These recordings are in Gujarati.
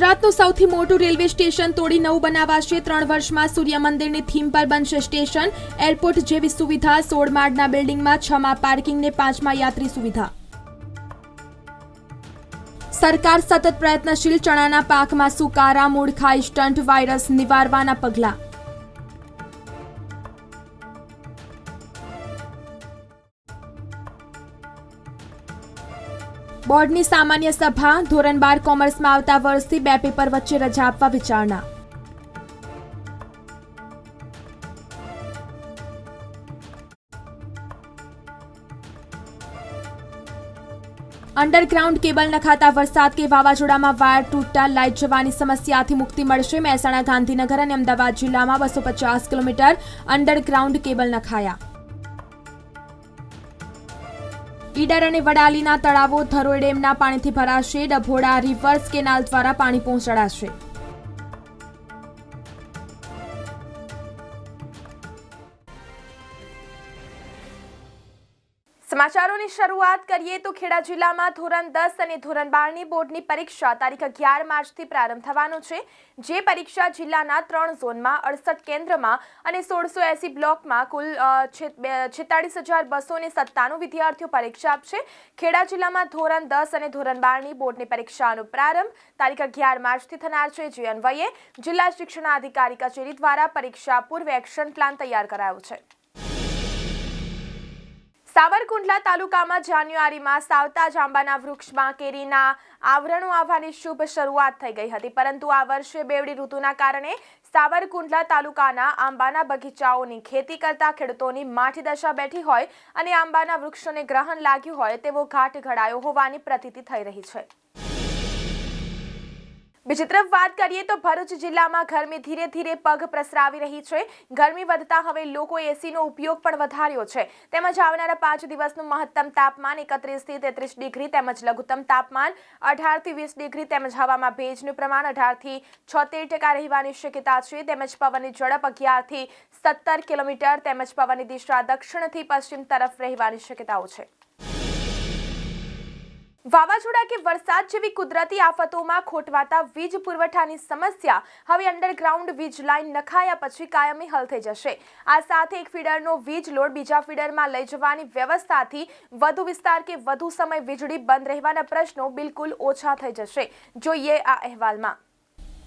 ગુજરાતનું સૌથી મોટું રેલવે સ્ટેશન તોડી નવું બનાવાશે. ત્રણ વર્ષમાં સૂર્ય મંદિરની થીમ પર બનશે સ્ટેશન. એરપોર્ટ જેવી સુવિધા સોળ માળના બિલ્ડિંગમાં, છ માં પાર્કિંગ ને પાંચમાં યાત્રી સુવિધા. સરકાર સતત પ્રયત્નશીલ ચણાના પાકમાં સુકારા મૂળખા સ્ટન્ટ, વાયરસ નિવારવાના પગલાં. બોર્ડની સામાન્ય સભા ધોરણ બાર કોમર્સમાં આવતા વર્ષથી બે પેપર વચ્ચે રજા આપવા વિચારણા. અંડરગ્રાઉન્ડ કેબલ નખાતા વરસાદ કે વાવાઝોડામાં વાયર તૂટતા લાઇટ જવાની સમસ્યાથી મુક્તિ મળશે. મહેસાણા, ગાંધીનગર અને અમદાવાદ જિલ્લામાં બસો પચાસ કિલોમીટર અંડરગ્રાઉન્ડ કેબલ નખાયા. ઈડર અને વડાલીના તળાવો થરોઈ ડેમના પાણીથી ભરાશે. ડભોડા રિવર્સ કેનાલ દ્વારા પાણી પહોંચાડાશે. સમાચારોની શરૂઆત કરીએ તો ખેડા જિલ્લામાં ધોરણ દસ અને ધોરણ બારની બોર્ડની પરીક્ષા તારીખ અગિયાર માર્ચથી પ્રારંભ થવાનો છે. જે પરીક્ષા જિલ્લાના ત્રણ ઝોનમાં અડસઠ કેન્દ્રમાં અને સોળસો એસી બ્લોકમાં કુલ છેતાળીસ હજાર બસો ને સત્તાણું વિદ્યાર્થીઓ પરીક્ષા આપશે. ખેડા જિલ્લામાં ધોરણ દસ અને ધોરણ બારની બોર્ડની પરીક્ષાનો પ્રારંભ તારીખ અગિયાર માર્ચથી થનાર છે. જે અન્વયે જિલ્લા શિક્ષણાધિકારી કચેરી દ્વારા પરીક્ષા પૂર્વે એક્શન પ્લાન તૈયાર કરાયો છે. સાવરકુંડલા તાલુકામાં જાન્યુઆરીમાં સાવતા જાંબાના વૃક્ષમાં કેરીના આવરણો આવવાની શુભ શરૂઆત થઈ ગઈ હતી. પરંતુ આ વર્ષે બેવડી ઋતુના કારણે સાવરકુંડલા તાલુકાના આંબાના બગીચાઓની ખેતી કરતા ખેડૂતોની માઠી દશા બેઠી હોય અને આંબાના વૃક્ષોને ગ્રહણ લાગ્યું હોય તેવો ઘાટ ઘડાયો હોવાની પ્રતીતિ થઈ રહી છે. બીજી તરફ વાત કરીએ તો ભરૂચ જિલ્લામાં ગરમી ધીરે ધીરે પગ પ્રસરાવી રહી છે. ગરમી વધતા હવે લોકો એસીનો ઉપયોગ પણ વધાર્યો છે. તેમજ આવનારા પાંચ દિવસનું મહત્તમ તાપમાન એકત્રીસથી તેત્રીસ ડિગ્રી તેમજ લઘુત્તમ તાપમાન અઢારથી વીસ ડિગ્રી તેમજ હવામાં ભેજનું પ્રમાણ અઢારથી છોતેર ટકા રહેવાની શક્યતા છે. તેમજ પવનની ઝડપ અગિયારથી સત્તર કિલોમીટર તેમજ પવનની દિશા દક્ષિણથી પશ્ચિમ તરફ રહેવાની શક્યતાઓ છે. વાવાઝોડા કે વરસાદ જેવી કુદરતી આફતોમાં ખોટવાતા વીજ પુરવઠાની સમસ્યા હવે અંડરગ્રાઉન્ડ વીજ લાઇન નખાયા પછી કાયમી હલ થઈ જશે. આ સાથે એક ફીડરનો વીજ લોડ બીજા ફીડરમાં લઈ જવાની વ્યવસ્થાથી વધુ વિસ્તાર કે વધુ સમય વીજળી બંધ રહેવાના પ્રશ્નો બિલકુલ ઓછા થઈ જશે. જોઈએ આ અહેવાલમાં.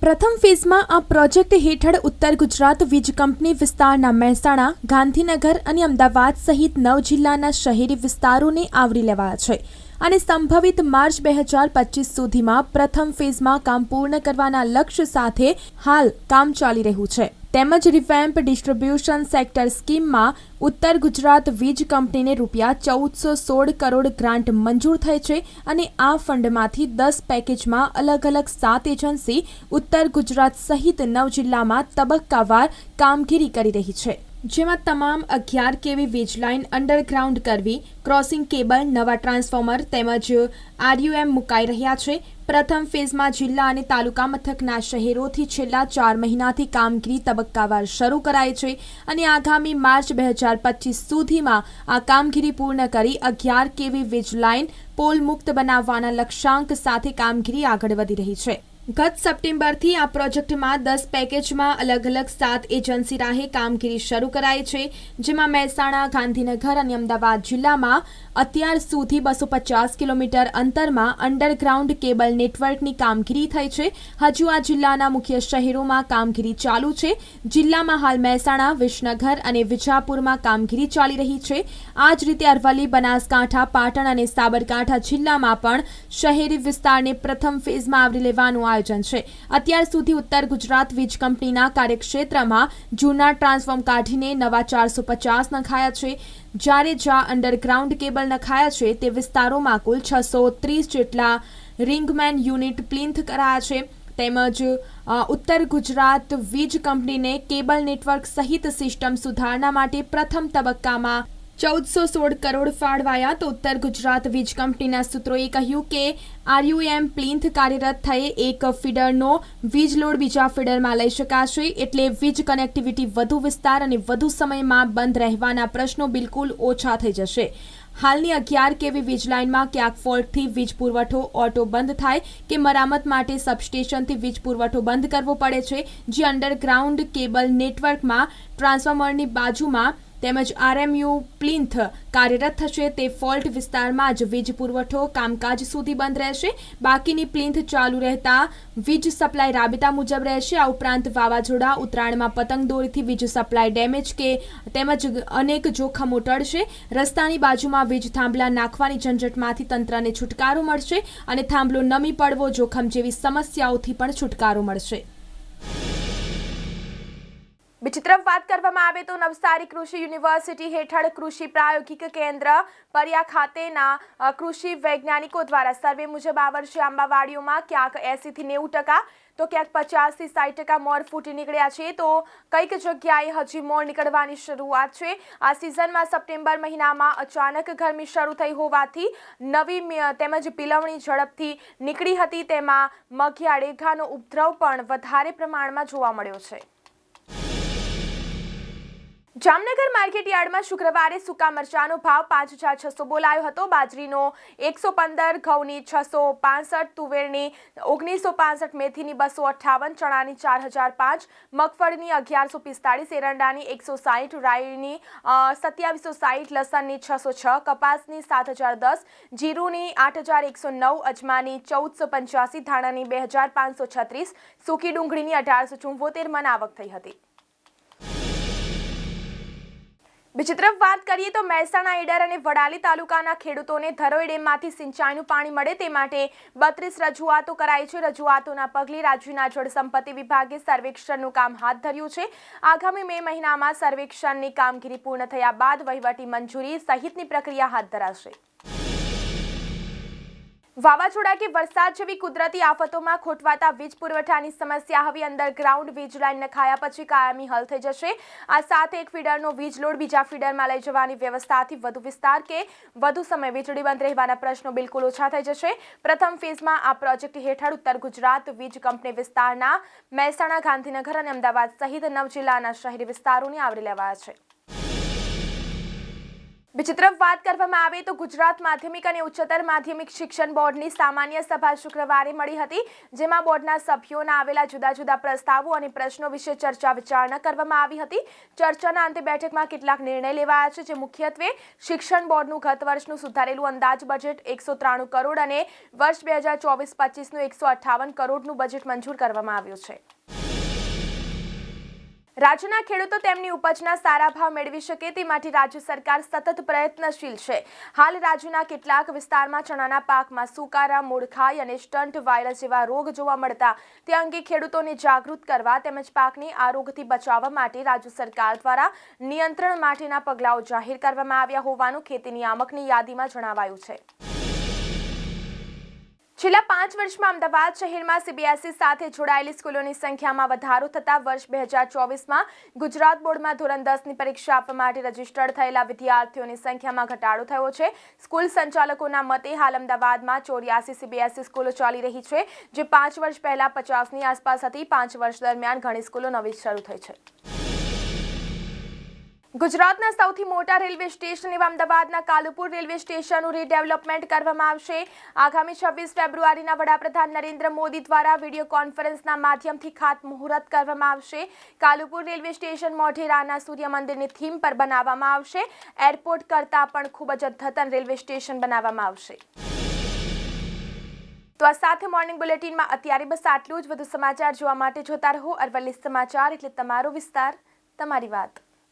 પ્રથમ ફેઝમાં આ પ્રોજેક્ટ હેઠળ ઉત્તર ગુજરાત વીજ કંપની વિસ્તારના મહેસાણા, ગાંધીનગર અને અમદાવાદ સહિત નવ જિલ્લાના શહેરી વિસ્તારોને આવરી લેવાયા છે. અને સંભવિત માર્ચ બે હજાર પચીસ સુધીમાં પ્રથમ ફેઝમાં કામ પૂર્ણ કરવાના લક્ષ્ય સાથે હાલ કામ ચાલી રહ્યું છે. તેમજ રિવેમ્પ ડિસ્ટ્રીબ્યુશન સેક્ટર સ્કીમમાં ઉત્તર ગુજરાત વીજ કંપનીને રૂપિયા ચૌદસો સોળ કરોડ ગ્રાન્ટ મંજૂર થઈ છે અને આ ફંડમાંથી દસ પેકેજમાં અલગ અલગ સાત એજન્સી ઉત્તર ગુજરાત સહિત નવ જિલ્લામાં તબક્કાવાર કામગીરી કરી રહી છે. જેમાં તમામ અગિયાર કેવી વીજ લાઇન અંડરગ્રાઉન્ડ કરવી ક્રોસિંગ કેબલ નવા ટ્રાન્સફોર્મર તેમજ આરયુએમ મુકાઈ રહ્યા છે. પ્રથમ ફેઝમાં જિલ્લા અને તાલુકા મથકના શહેરોથી છેલ્લા ચાર મહિનાથી કામગીરી તબક્કાવાર શરૂ કરાઈ છે અને આગામી માર્ચ બે હજાર પચીસ સુધીમાં આ કામગીરી પૂર્ણ કરી અગિયાર કેવી વીજ લાઇન પોલ મુક્ત બનાવવાના લક્ષ્યાંક સાથે કામગીરી આગળ વધી રહી છે. ગત સપ્ટેમ્બરથી આ પ્રોજેક્ટમાં દસ પેકેજમાં અલગ અલગ સાત એજન્સી રાહે કામગીરી શરૂ કરાઈ છે, જેમાં મહેસાણા, ગાંધીનગર અને અમદાવાદ જિલ્લામાં અત્યાર સુધી બસો પચાસ કિલોમીટર અંતરમાં અંડરગ્રાઉન્ડ કેબલ નેટવર્કની કામગીરી થઈ છે. હજુ આ જિલ્લાના મુખ્ય શહેરોમાં કામગીરી ચાલુ છે. જિલ્લામાં હાલ મહેસાણા, વિસનગર અને વિજાપુરમાં કામગીરી ચાલી રહી છે. આ જ રીતે અરવલ્લી, બનાસકાંઠા, પાટણ અને સાબરકાંઠા જિલ્લામાં પણ શહેરી વિસ્તારને પ્રથમ ફેઝમાં આવરી લેવાનું આયોજન છે. અત્યાર સુધી ઉત્તર ગુજરાત વીજ કંપનીના કાર્યક્ષેત્રમાં જૂના ટ્રાન્સફોર્મ કાઢીને નવા ચારસો પચાસ નખાયા છે. જ્યારે જ્યાં અંડરગ્રાઉન્ડ કેબલ નખાયા છે, તે વિસ્તારોમાં કુલ છસો ત્રીસ જેટલા રિંગમેન યુનિટ પ્લિન્થ કરાયા છે. તેમજ ઉત્તર ગુજરાત વીજ કંપનીને કેબલ નેટવર્ક સહિત સિસ્ટમ સુધારણા માટે પ્રથમ તબક્કામાં ચૌદસો સોળ કરોડ ફાળવાયા તો ઉત્તર ગુજરાત વીજ કંપનીના સૂત્રોએ કહ્યું કે આરયુએમ પ્લિન્થ કાર્યરત થયે એક ફીડરનો વીજ લોડ બીજા ફીડરમાં લઈ શકાશે એટલે વીજ કનેક્ટિવિટી વધુ વિસ્તાર અને વધુ સમયમાં બંધ રહેવાના પ્રશ્નો બિલકુલ ઓછા થઈ જશે. હાલની અગિયાર કેવી વીજ લાઇનમાં ક્યાંક ફોલ્ટથી વીજ પુરવઠો ઓટો બંધ થાય કે મરામત માટે સબસ્ટેશનથી વીજ પુરવઠો બંધ કરવો પડે છે, જે અંડરગ્રાઉન્ડ કેબલ નેટવર્કમાં ટ્રાન્સફોર્મરની બાજુમાં તેમજ આરએમયુ પ્લિન્થ કાર્યરત થશે તે ફોલ્ટ વિસ્તારમાં જ વીજ પુરવઠો કામકાજ સુધી બંધ રહેશે. બાકીની પ્લિન્થ ચાલુ રહેતા વીજ સપ્લાય રાબેતા મુજબ રહેશે. આ ઉપરાંત વાવાઝોડા, ઉત્તરાયણમાં પતંગ દોરીથી વીજ સપ્લાય ડેમેજ કે તેમજ અનેક જોખમો ટળશે. રસ્તાની બાજુમાં વીજ થાંભલા નાખવાની ઝંઝટમાંથી તંત્રને છુટકારો મળશે અને થાંભલો નમી પડવો જોખમ જેવી સમસ્યાઓથી પણ છુટકારો મળશે. બીજી તરફ વાત કરવામાં આવે તો નવસારી કૃષિ યુનિવર્સિટી હેઠળ કૃષિ પ્રાયોગિક કેન્દ્ર પરિયા ખાતેના કૃષિ વૈજ્ઞાનિકો દ્વારા સર્વે મુજબ આ વર્ષે આંબાવાડીઓમાં ક્યાંક એંસીથી નેવું ટકા, તો ક્યાંક પચાસથી સાઠ ટકા મોર ફૂટી નીકળ્યા છે. તો કંઈક જગ્યાએ હજી મોર નીકળવાની શરૂઆત છે. આ સિઝનમાં સપ્ટેમ્બર મહિનામાં અચાનક ગરમી શરૂ થઈ હોવાથી નવી તેમજ પીલવણી ઝડપથી નીકળી હતી. તેમાં મઘિયા ડેઘાનો ઉપદ્રવ પણ વધારે પ્રમાણમાં જોવા મળ્યો છે. જામનગર માર્કેટ યાર્ડમાં શુક્રવારે સૂકા મરચાનો ભાવ પાંચ હજાર છસો બોલાયો હતો. બાજરીનો એકસો પંદર, ઘઉંની છસો પાસઠ, તુવેરની ઓગણીસો પાસઠ, મેથીની બસો અઠ્ઠાવન, ચણાની ચાર હજાર પાંચ, મગફળીની અગિયારસો પિસ્તાળીસ, એરંડાની એકસો સાહીઠ, રાઈની સત્યાવીસો સાહીઠ, લસણની છસો છ, કપાસની સાત હજાર દસ, જીરુની આઠ હજાર એકસો નવ, અજમાની ચૌદસો પંચ્યાસી, ધાણાની બે હજાર પાંચસો છત્રીસ, સૂકી ડુંગળીની અઢારસો ચુંવોતેર મન આવક થઈ હતી. બીજી તરફ વાત કરીએ તો મહેસાણા, ઈડર અને વડાલી તાલુકાના ખેડૂતોને ધરોઈ ડેમમાંથી સિંચાઈનું પાણી મળે તે માટે બત્રીસ રજૂઆતો કરાઈ છે. રજૂઆતોના પગલે રાજ્યના જળસંપત્તિ વિભાગે સર્વેક્ષણનું કામ હાથ ધર્યું છે. આગામી મે મહિનામાં સર્વેક્ષણની કામગીરી પૂર્ણ થયા બાદ વહીવટી મંજૂરી સહિતની પ્રક્રિયા હાથ ધરાશે. વાવાઝોડા કે વરસાદ જેવી કુદરતી આફતોમાં ખોટવાતા વીજ પુરવઠાની સમસ્યા હવે અંડરગ્રાઉન્ડ વીજ લાઇન નખાયા પછી કાયમી હલ થઈ જશે. આ સાથે એક ફીડરનો વીજ લોડ બીજા ફીડરમાં લઈ જવાની વ્યવસ્થાથી વધુ વિસ્તાર કે વધુ સમય વીજળી બંધ રહેવાના પ્રશ્નો બિલકુલ ઓછા થઈ જશે. પ્રથમ ફેઝમાં આ પ્રોજેક્ટ હેઠળ ઉત્તર ગુજરાત વીજ કંપની વિસ્તારના મહેસાણા, ગાંધીનગર અને અમદાવાદ સહિત નવ જિલ્લાના શહેરી વિસ્તારોને આવરી લેવાયા છે. બીજી તરફ વાત કરવામાં આવે તો ગુજરાત માધ્યમિક અને ઉચ્ચતર માધ્યમિક શિક્ષણ બોર્ડની સામાન્ય સભા શુક્રવારે મળી હતી, જેમાં બોર્ડના સભ્યોના આવેલા જુદા જુદા પ્રસ્તાવો અને પ્રશ્નો વિશે ચર્ચા વિચારણા કરવામાં આવી હતી. ચર્ચાના અંતે બેઠકમાં કેટલાક નિર્ણય લેવાયા છે, જે મુખ્યત્વે શિક્ષણ બોર્ડનું ગત વર્ષનું સુધારેલું અંદાજ બજેટ એકસો ત્રાણું કરોડ અને વર્ષ બે હજાર ચોવીસ પચીસનું એકસો અઠ્ઠાવન કરોડનું બજેટ મંજૂર કરવામાં આવ્યું છે. રાજ્યના ખેડૂતો તેમની ઉપજના સારા ભાવ મેળવી શકે તે માટે રાજ્ય સરકાર સતત પ્રયત્નશીલ છે. હાલ રાજ્યના કેટલાક વિસ્તારમાં ચણાના પાકમાં સુકારા, મૂળખાઈ અને સ્ટન્ટ વાયરસ જેવા રોગ જોવા મળતા તે અંગે ખેડૂતોને જાગૃત કરવા તેમજ પાકને આ રોગથી બચાવવા માટે રાજ્ય સરકાર દ્વારા નિયંત્રણ માટેના પગલાઓ જાહેર કરવામાં આવ્યા હોવાનું ખેતી નિયામકની યાદીમાં જણાવાયું છે. છેલ્લા પાંચ વર્ષમાં અમદાવાદ શહેરમાં સીબીએસઈ સાથે જોડાયેલી સ્કૂલોની સંખ્યામાં વધારો થતાં વર્ષ બે હજાર ચોવીસમાં ગુજરાત બોર્ડમાં ધોરણ દસની પરીક્ષા આપવા માટે રજીસ્ટર્ડ થયેલા વિદ્યાર્થીઓની સંખ્યામાં ઘટાડો થયો છે. સ્કૂલ સંચાલકોના મતે હાલ અમદાવાદમાં ચોર્યાસી સીબીએસઈ સ્કૂલો ચાલી રહી છે, જે પાંચ વર્ષ પહેલા પચાસની આસપાસ હતી. પાંચ વર્ષ દરમિયાન ઘણી સ્કૂલો નવી શરૂ થઈ છે. ગુજરાતના સૌથી મોટા રેલવે સ્ટેશન એવા અમદાવાદના કાલુપુર રેલવે સ્ટેશનનું રીડેવલપમેન્ટ કરવામાં આવશે. આગામી છવ્વીસ ફેબ્રુઆરીના વડાપ્રધાન નરેન્દ્ર મોદી દ્વારા વીડિયો કોન્ફરન્સના માધ્યમથી ખાતમુહૂર્ત કરવામાં આવશે. કાલુપુર રેલવે સ્ટેશન મોઢેરાના સૂર્ય મંદિરની થીમ પર બનાવવામાં આવશે. એરપોર્ટ કરતાં પણ ખૂબ જ અદ્યતન રેલવે સ્ટેશન બનાવવામાં આવશે. તો આ સાથે મોર્નિંગ બુલેટિનમાં અત્યારે બસ આટલું જ. વધુ સમાચાર જોવા માટે જોતા રહો. અરવલ્લી સમાચાર એટલે તમારો વિસ્તાર. તમારી વાત.